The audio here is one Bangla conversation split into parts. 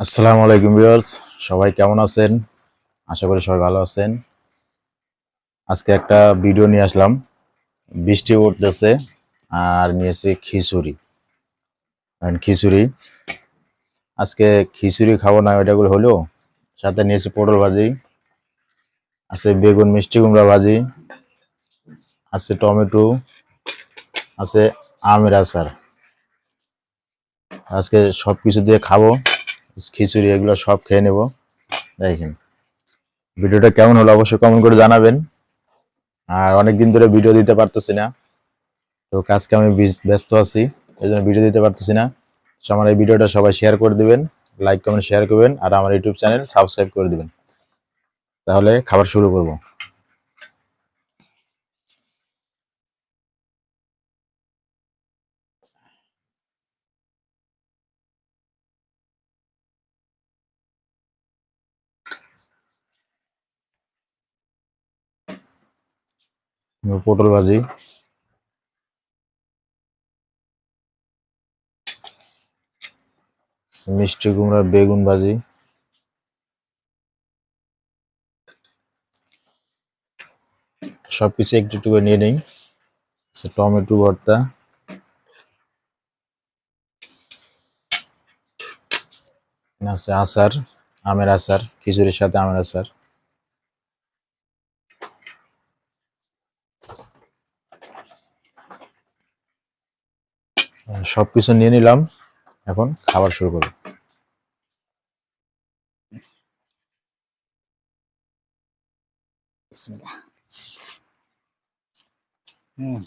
আসসালামু আলাইকুম ভিউয়ার্স, সবাই কেমন আছেন? আশা করি সবাই ভালো আছেন। আজকে একটা ভিডিও নিয়ে আসলাম। বৃষ্টি উঠতেছে আর নিয়েছি খিচুড়ি। খিচুড়ি, আজকে খিচুড়ি খাব না ওইটাগুলো হলো সাথে নিয়েছি পটল ভাজি, আছে বেগুন মিষ্টি কুমড়া ভাজি, আছে টমেটো, আছে আমের আচার। আজকে সব কিছু দিয়ে খাব। খিচুড়ি এগুলো সব খেয়ে নেব। দেখেন। ভিডিওটা কেমন হলো অবশ্যই কমেন্ট করে জানাবেন। আর অনেকদিন ধরে ভিডিও দিতে পারতেছি না। তো আজকে আমি ব্যস্ত আছি এই জন্য ভিডিও দিতে পারতেছি না। তো আমার এই ভিডিওটা সবাই শেয়ার করে দিবেন লাইক কমেন্ট শেয়ার করবেন, আর আমার ইউটিউব চ্যানেল সাবস্ক্রাইব করে দিবেন। তাহলে খাবার শুরু করব। পটল ভাজি। মিষ্টি কুমড়া, বেগুন ভাজি। সবকিছু একটু একটু করে নিয়ে নেই। টমেটো ভর্তা। আছে আচার, আমের আচার, খিচুড়ির সাথে আমের আচার। সবকিছু নিয়ে নিলাম। এখন খাবার শুরু করব। হুম।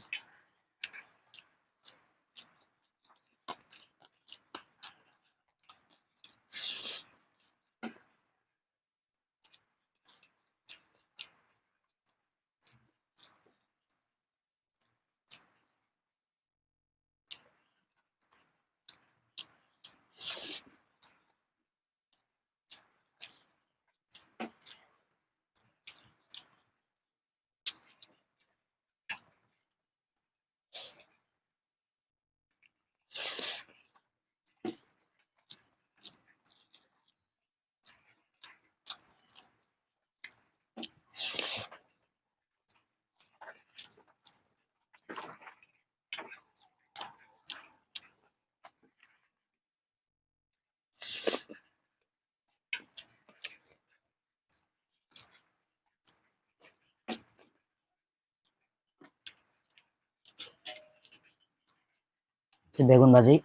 বেগুন ভাজি।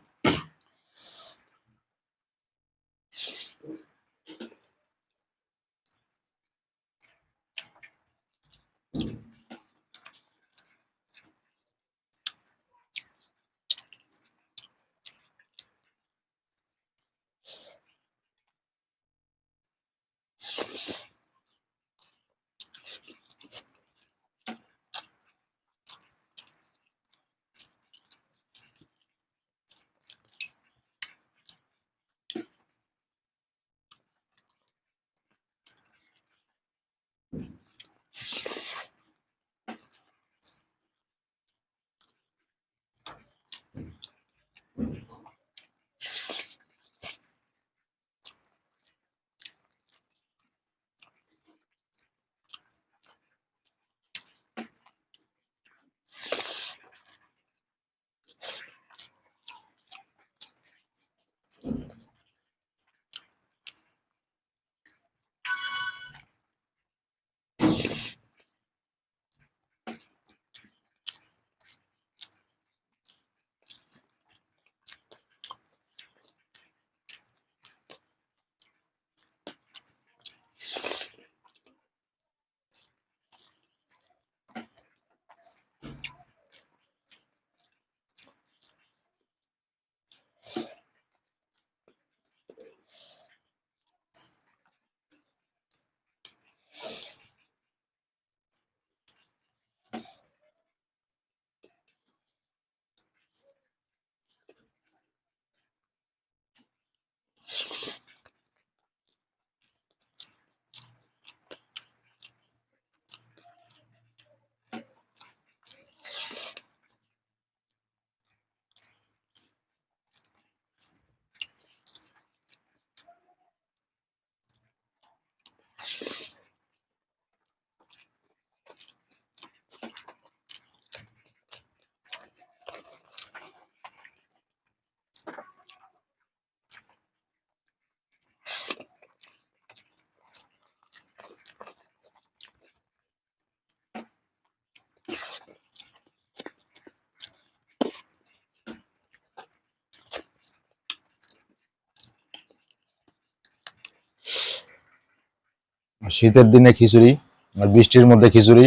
শীতের দিনে খিচুড়ি আর বৃষ্টির মধ্যে খিচুড়ি,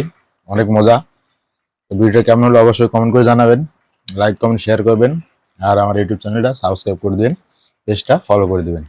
অনেক মজা। ভিডিওটা কেমন হলো অবশ্যই কমেন্ট করে জানাবেন লাইক কমেন্ট শেয়ার করবেন, আর আমার ইউটিউব চ্যানেলটা সাবস্ক্রাইব করে দিবেন পেজটা ফলো করে দিবেন।